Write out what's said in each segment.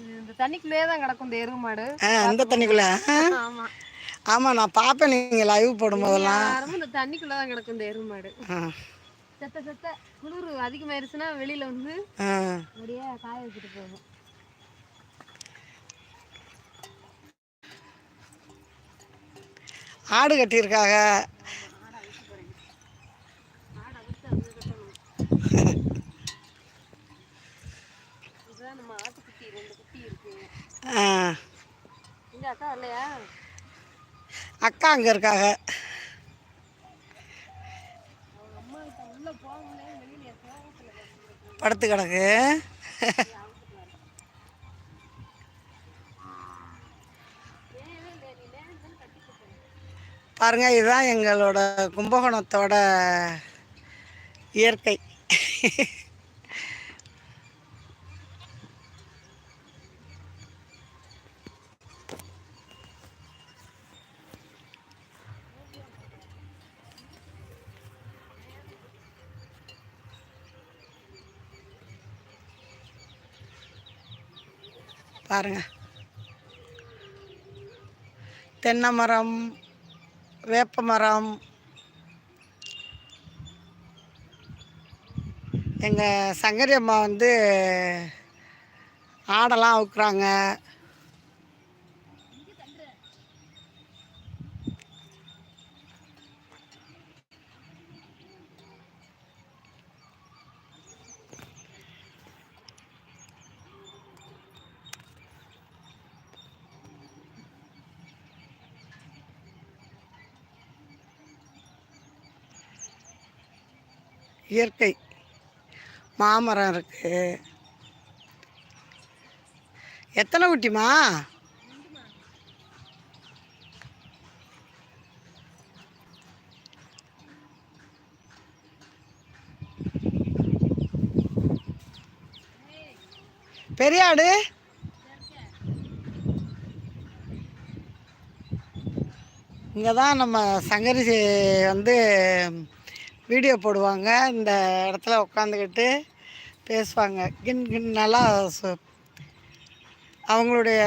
இந்த தண்ணிக்குள்ளேயே தான் கிடக்கும் இந்த எருவு மாடு. அந்த தண்ணிக்குள்ள? ஆமா. ஆமாம் நான் பார்ப்பேன் நீங்கள் லைவ் போடும் போதெல்லாம் யாரும் இந்த தண்ணிக்குள்ள தான் கிடக்கும் இந்த எருவு மாடு. செத்த செத்த குளிர் அதிகமாயிருச்சுன்னா வெளியில வந்து அப்படியே காய வச்சுட்டு போகும். ஆடு கட்டியிருக்காங்க இதுதான் நம்ம ஆட்டுக்குட்டி ரெண்டு குட்டி இருக்கு ஆ இங்க அக்கா இல்லையா அக்கா அங்கே இருக்காங்க. படுத்து கிடக்கு. பாருங்க இதுதான் எங்களோட கும்பகோணத்தோட இயற்கை. பாருங்கள் தென்னை மரம் வேப்ப மரம். எங்கள் சங்கரி அம்மா வந்து ஆடெல்லாம் அவுக்குறாங்க. இயற்கை. மாமரம் இருக்குது எத்தனை குட்டிமா பெரிய ஆடு? இங்கே தான் நம்ம சங்கரி வந்து வீடியோ போடுவாங்க. இந்த இடத்துல உட்காந்துக்கிட்டு பேசுவாங்க. கின் கின் நல்லா சு- அவங்களுடைய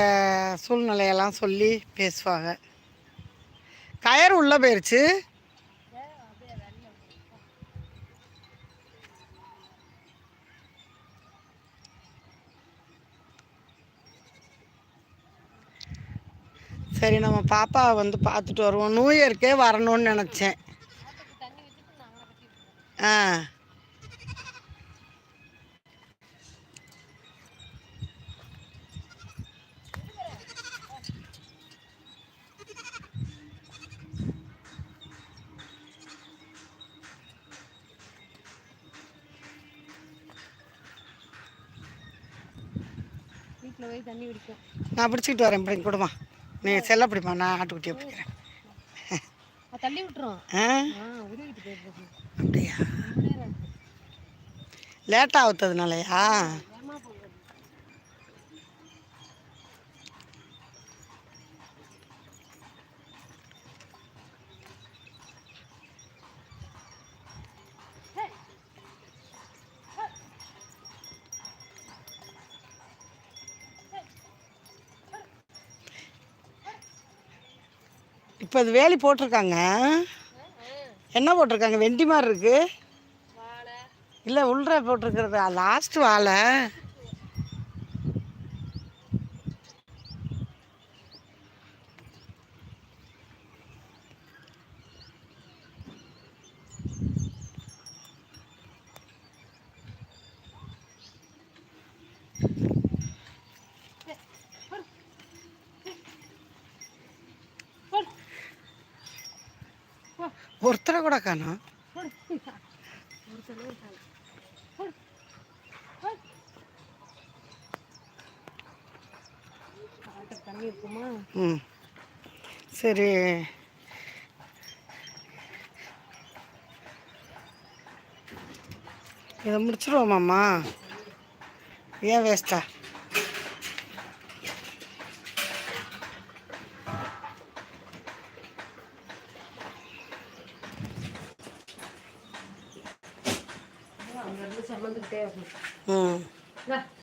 சூழ்நிலையெல்லாம் சொல்லி பேசுவாங்க. கயர் உள்ளே போயிடுச்சு சரி நம்ம பாப்பாவை வந்து பார்த்துட்டு வருவோம். நியூ இயர்க்கே வரணும்னு நினச்சேன் தண்ணி வச்சுட்டு நான் அங்கே கட்டி ஆ. வீட்டில் போய் தண்ணி குடிக்கும். நான் பிடிச்சிக்கிட்டு வரேன் இப்படி கொடுமா நீ செல்ல பிடிமா நான் ஆட்டுக்குட்டியை பிடிக்கிறேன். தள்ளி விட்டுரும். ஆ? அப்படியா? லேட்டாக ஆகுத்ததுனாலயா இப்போ அது வேலி போட்டிருக்காங்க. என்ன போட்டிருக்காங்க? வெண்டி மாதிரி இருக்கு வாழை. இல்லை உள்ள போட்டிருக்கிறது. லாஸ்ட் வாழை. ஒருத்தரை கூட காணும். ம். சரி. இதை முடிச்சிருவோமாம்மா ஏன் வேஸ்ட்டா संबंध